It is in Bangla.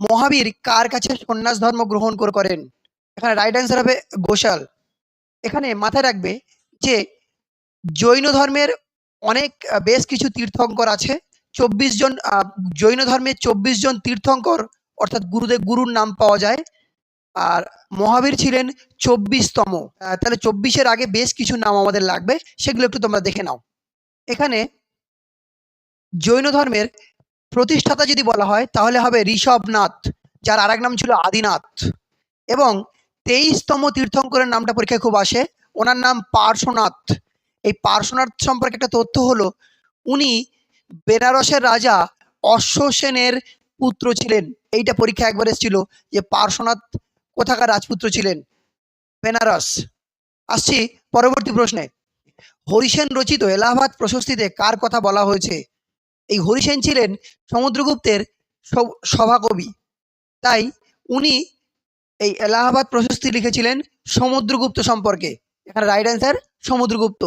মহাবীর কার কাছে সন্ন্যাস ধর্ম গ্রহণ করে, করেন? এখানে রাইট অ্যান্সার হবে গোশাল। এখানে মাথায় রাখবে যে জৈন ধর্মের অনেক বেশ কিছু তীর্থঙ্কর আছে। চব্বিশ জন জৈন ধর্মের চব্বিশ জন তীর্থঙ্কর, অর্থাৎ গুরুদেব, গুরুর নাম পাওয়া যায়। আর মহাবীর ছিলেন চব্বিশতম। তাহলে চব্বিশের আগে বেশ কিছু নাম আমাদের লাগবে, সেগুলো একটু তোমরা দেখে নাও। এখানে জৈন ধর্মের প্রতিষ্ঠাতা যদি বলা হয়, তাহলে হবে ঋষভনাথ, যার আরেক নাম ছিল আদিনাথ। এবং তেইশতম তীর্থঙ্করের নামটা পরীক্ষায় খুব আসে, ওনার নাম পার্শ্বনাথ। এই পার্শ্বনাথ সম্পর্কে একটা তথ্য হলো, উনি বেনারসের রাজা অশ্বসেনের পুত্র ছিলেন। এইটা পরীক্ষা একবার এসেছিল যে পার্শ্বনাথ কোথাকার রাজপুত্র ছিলেন? বেনারস। আসছি পরবর্তী প্রশ্নে। হরিসেন রচিত এলাহাবাদ প্রশস্তিতে কার কথা বলা হয়েছে? এই হরিসেন ছিলেন সমুদ্রগুপ্তের সভাকবি। তাই উনি এই এলাহাবাদ প্রশস্তি লিখেছিলেন সমুদ্রগুপ্ত সম্পর্কে। এখানে রাইট অ্যান্সার সমুদ্রগুপ্ত।